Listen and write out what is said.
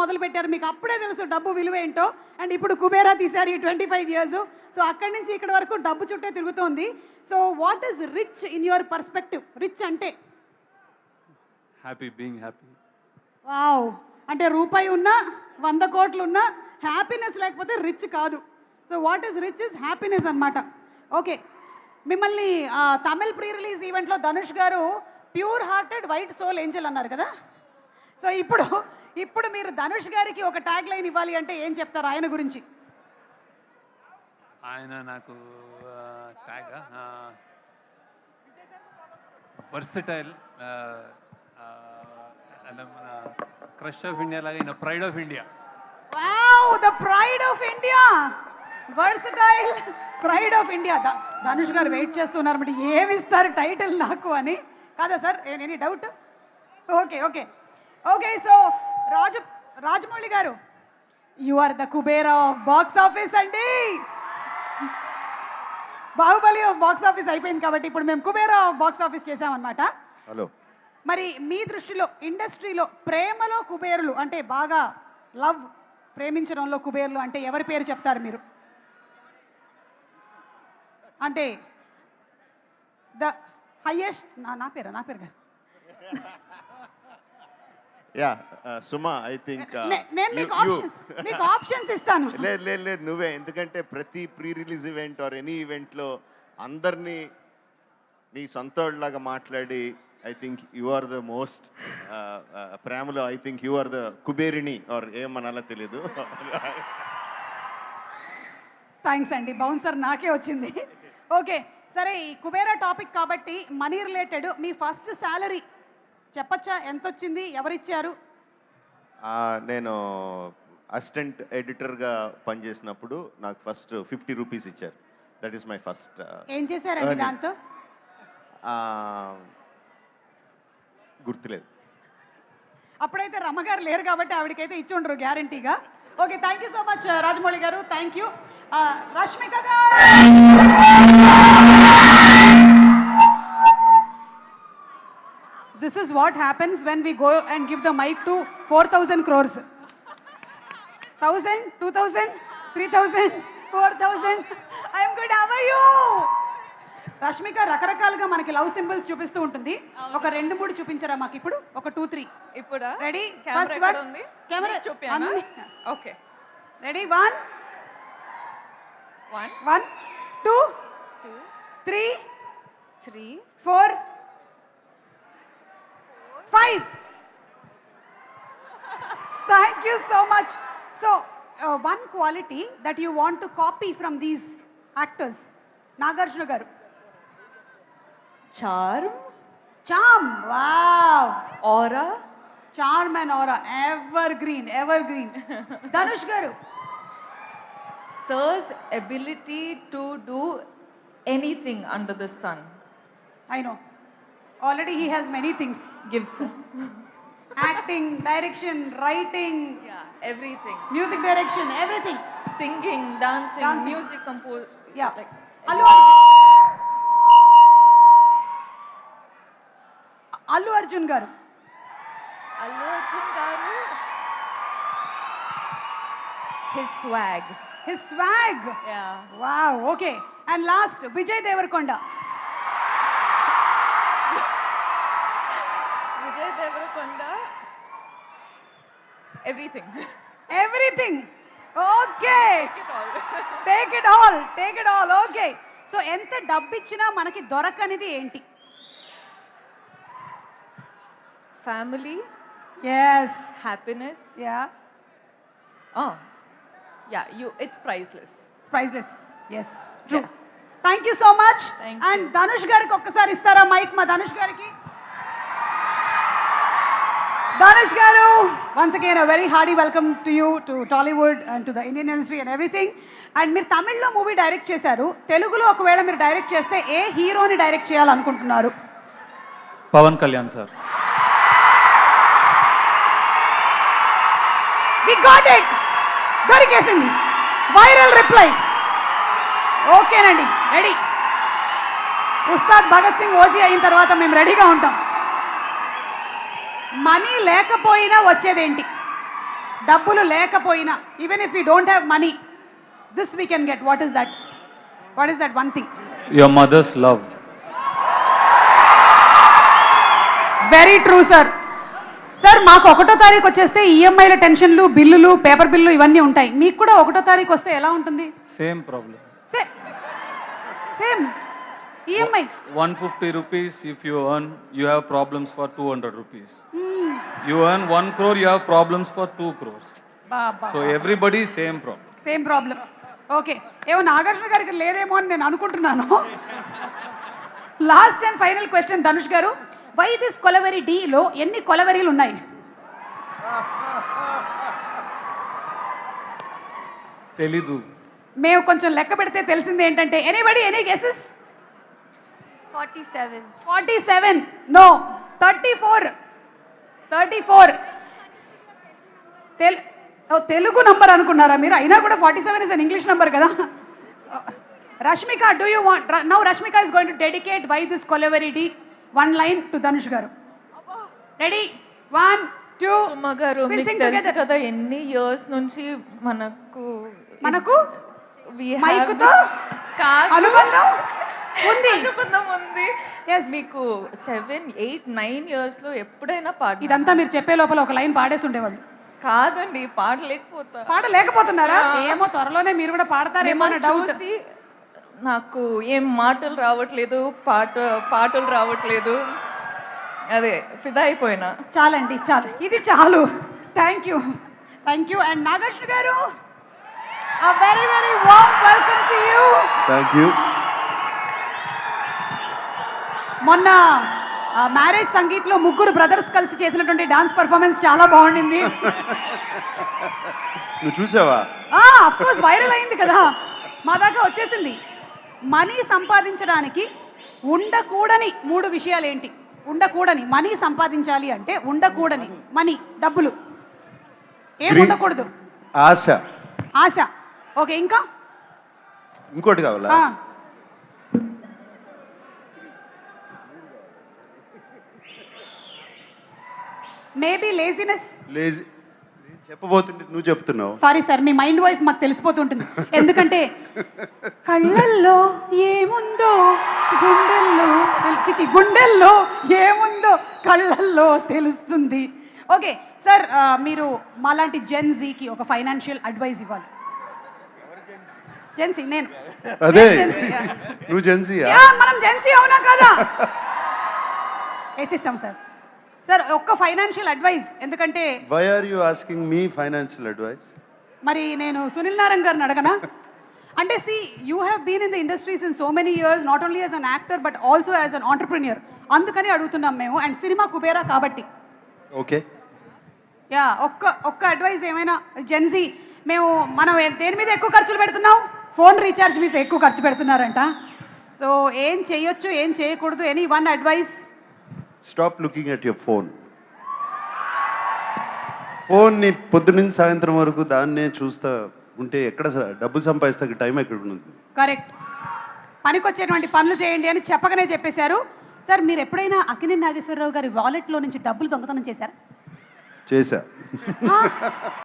మొదలు పెట్టారు మీకు అప్పుడే తెలుసు డబ్బు విలువ ఏంటో. అండ్ ఇప్పుడు కుబేరా తీశారు ఈ ట్వంటీ ఫైవ్ ఇయర్స్ సో అక్కడి నుంచి ఇక్కడ వరకు డబ్బు చుట్టే తిరుగుతోంది. So what is rich in your perspective rich అంటే? హ్యాపీ బీయింగ్ హ్యాపీ వావ్ అంటే రూపాయి ఉన్నా వంద కోట్లు ఉన్నా హ్యాపీనెస్ లేకపోతే రిచ్ కాదు. So what is rich is happiness అనమాట ఓకే మిమ్మల్ని తమిళ్ ప్రీ రిలీజ్ ఈవెంట్లో Dhanush garu pure hearted white soul angel అన్నారు కదా? సో ఇప్పుడు ఇప్పుడు మీరు ధనుష్ గారికి ఒక ట్యాగ్ లైన్ ఇవ్వాలి అంటే ఏం చెప్తారు ఆయన గురించి? ఆయన నాకు ట్యాగ్ వర్సటైల్ మన క్రష్ ఆఫ్ ఇండియా లాగా ఈయన pride of India wow the pride of India versatile pride of India Dhanush garu wait చేస్తున్నారు మరి ఏమి ఇస్తారు టైటిల్ నాకు అని? కాదా sir? Any doubt okay okay okay so Raja Rajamouli garu. You are the Kubera of box office అండి. Baahubali of box office అయిపోయింది కాబట్టి ఇప్పుడు మేము కుబేరా ఆఫ్ బాక్స్ ఆఫీస్ చేసామన్నమాట హలో మరి మీ దృష్టిలో ఇండస్ట్రీలో ప్రేమలో కుబేరులు అంటే బాగా లవ్ ప్రేమించడంలో కుబేరులు అంటే ఎవరి పేరు చెప్తారు మీరు? అంటే ద హయ్యెస్ట్ నా నా పేరా నా పేరు కాదు. యా సుమా ఐ థింక్ నేను మీకు ఆప్షన్స్ మీకు ఆప్షన్స్ ఇస్తాను. లేదు లేదు లేదు నువ్వే ఎందుకంటే ప్రతి pre release event or any ఈవెంట్లో అందరినీ నీ సొంతలాగా మాట్లాడి I think you are the most ప్రేమలో I think you are the కుబేరిణి or ఏమనాలో తెలీదు. థ్యాంక్స్ అండి బౌన్సర్ నాకే వచ్చింది. ఓకే సరే ఈ కుబేరా టాపిక్ కాబట్టి మనీ రిలేటెడ్ మీ ఫస్ట్ శాలరీ చెప్పచ్చా? ఎంత వచ్చింది ఎవరిచ్చారు నేను అసిస్టెంట్ ఎడిటర్గా పనిచేసినప్పుడు నాకు ఫస్ట్ ఫిఫ్టీ రూపీస్ ఇచ్చారు. దట్ ఈస్ మై ఫస్ట్ ఏం చేశారండి. దాంతో? గుర్తులేదు. అప్పుడైతే రమ్మగారు లేరు కాబట్టి ఆవిడకైతే ఇచ్చి ఉండరు గ్యారంటీగా. Okay thank you so much Rajamouli garu. Thank you Rashmika garu! This is what happens when we go and give the mic to four thousand crores thousand two thousand three thousand four thousand I'm good how you Rashmika రకరకాలుగా మనకి love symbols చూపిస్తూ ఉంటుంది. ఒక రెండు మూడు చూపించరా మాకు ఇప్పుడు? ఒక టూ త్రీ ఇప్పుడా? రెడీ ఫస్ట్ వన్ కెమెరా నీకు చూపియానా? Okay ready one one one two two three three four five. Thank you so much. So, uh, one quality that you want to copy from these actors Nagarjuna garu. Charm. Charm. Wow. Aura. Charm and aura. Evergreen. Evergreen. Danush garu. Sir's ability to do anything under the sun. I know. Already he has many things gives acting direction writing everything music direction everything singing dancing Dancing. Music compose ya Allu Arjun Allu Arjun garu Allu Arjun garu his swag his swag ya wow okay and last Vijay Deverakonda Vijay Deverakonda everything everything okay take it all take it all okay so ఎంత డబ్బు ఇచ్చినా మనకి దొరకనిది ఏంటి? Family yes happiness ya ya you it's priceless priceless yes true. Thank you so much and. Dhanush గారికి ఒక్కసారి ఇస్తారా mic మా ధనుష్ గారికి? Dhanush garu once again uh very hearty welcome to you to Tollywood and to the Indian industry and everything and మీరు తమిళ్ళో movie direct చేశారు. తెలుగులో ఒకవేళ మీరు డైరెక్ట్ చేస్తే ఏ హీరోని డైరెక్ట్ చేయాలనుకుంటున్నారు? Pawan Kalyan sir. We got it దొరికేసింది. Viral reply ఓకేనండి రెడీ ఉస్తాద్ భగత్ సింగ్ ఓజీ అయిన తర్వాత మేము రెడీగా ఉంటాం. మనీ లేకపోయినా వచ్చేదేంటి? డబ్బులు లేకపోయినా even if you don't have money this we can get what is that what is that one thing Your mother's love. Very true sir sir మాకు ఒకటో తారీఖు వచ్చేస్తే ఈఎంఐల టెన్షన్లు బిల్లులు పేపర్ బిల్లు ఇవన్నీ ఉంటాయి. మీకు కూడా ఒకటో తారీఖు వస్తే ఎలా ఉంటుంది? Same problem. Same EMI 150 rupees if you earn, you have problems for 200 rupees. You earn 1 crore, you have problems for 2 crores. So everybody same problem. Same problem okay ఏమో నాగార్జున గారికి లేదేమో అని నేను అనుకుంటున్నాను. Last and final question Dhanush garu. Why this kolaveri డీలో ఎన్ని కొలవెరీలు ఉన్నాయి? తెలీదు. మేము కొంచెం లెక్క పెడితే తెలిసింది ఏంటంటే anybody any guesses 47. Forty seven no thirty four thirty four తెల్ ఓ, తెలుగు నంబర్ అనుకున్నారా మీరు? అయినా కూడా forty seven is an English number కదా. Rashmika do you want now Rashmika is going to dedicate why this Kolaveri di one line to Dhanush garu. Ready one two Suma గారు మీకు తెలుసు కదా ఎన్ని ఇయర్స్ నుంచి మనకు మనకు. అనుబంధం ఉంది అనుబంధం ఉంది Yes. మీకు సెవెన్ ఎయిట్ నైన్ ఇయర్స్లో ఎప్పుడైనా పాట ఇదంతా మీరు చెప్పే లోపల ఒక లైన్ పాడేసి ఉండేవాళ్ళు. కాదండి పాడలేకపోతా. పాడలేకపోతున్నారా? ఏమో త్వరలోనే మీరు కూడా పాడతారేమో అన్న మిమ్మల్ని డౌట్ చూసి నాకు ఏం మాటలు రావట్లేదు పాట పాటలు రావట్లేదు. అదే ఫిదా అయిపోయినా. చాలండి చాలు. ఇది చాలు. Thank you thank you and Nagarjuna garu very very warm welcome to you thank you మొన్న మ్యారేజ్ సంగీత్లో ముగ్గురు బ్రదర్స్ కలిసి చేసినటువంటి డాన్స్ పర్ఫార్మెన్స్ చాలా బాగుండింది. నువ్వు చూసావా? అఫ్ కోర్స్ వైరల్ అయింది కదా. మా దాకా వచ్చేసింది. మనీ సంపాదించడానికి ఉండకూడని మూడు విషయాలు ఏంటి? ఉండకూడని మనీ సంపాదించాలి అంటే ఉండకూడని మనీ డబ్బులు. ఏం ఉండకూడదు? ఆశ. ఆశ. ఓకే ఇంకా? ఇంకోటి కావాలా? మేబీ లేజినెస్ లేజీ చెప్పబోతుంటే నువ్వు చెప్తున్నావు. సారీ సార్ మీ మైండ్ వాయిస్ మాకు తెలిసిపోతుంటుంది. ఎందుకంటే కళ్ళల్లో ఏముందో గుండెల్లో చిచి గుండెల్లో ఏముందో కళ్ళల్లో తెలుస్తుంది. ఓకే సార్ మీరు మాలాంటి జెన్జీకి ఒక ఫైనాన్షియల్ అడ్వైస్ ఇవ్వాలి. జెన్సీ నేను. అదే. నువ్వు జెన్సీయా యా, మనం జెన్సీ అవునా కదా? వేసిస్తాం సార్ సార్ ఒక్క ఫైనాన్షియల్ అడ్వైస్ ఎందుకంటే why are you asking me financial advice మరి నేను సునీల్ నారాయణ గారిని అడగనా? అంటే see you have been in the industries in so many years not only as an actor but also as an entrepreneur అందుకని అడుగుతున్నాం మేము అండ్ సినిమా కుబేరా కాబట్టి. ఓకే యా ఒక్క ఒక్క అడ్వైస్ ఏమైనా? జెన్సీ మేము మనం ఏ- దేని మీద ఎక్కువ ఖర్చులు పెడుతున్నాం? ఫోన్ రీఛార్జ్ మీద ఎక్కువ ఖర్చు పెడుతున్నారంట. సో ఏం చేయొచ్చు ఏం చేయకూడదు any one advice stop looking at your phone ఫోన్ని పొద్దు నుంచి సాయంత్రం వరకు దాన్నే చూస్తా ఉంటే ఎక్కడ డబ్బు సంపాదిస్తా టైం ఎక్కడ ఉంది కరెక్ట్ పనికొచ్చేటువంటి పనులు చేయండి అని చెప్పకనే చెప్పేశారు. సార్ మీరు ఎప్పుడైనా అకినే నాగేశ్వరరావు గారి వాలెట్లో నుంచి డబ్బులు దొంగతనం చేశారా? చేశా.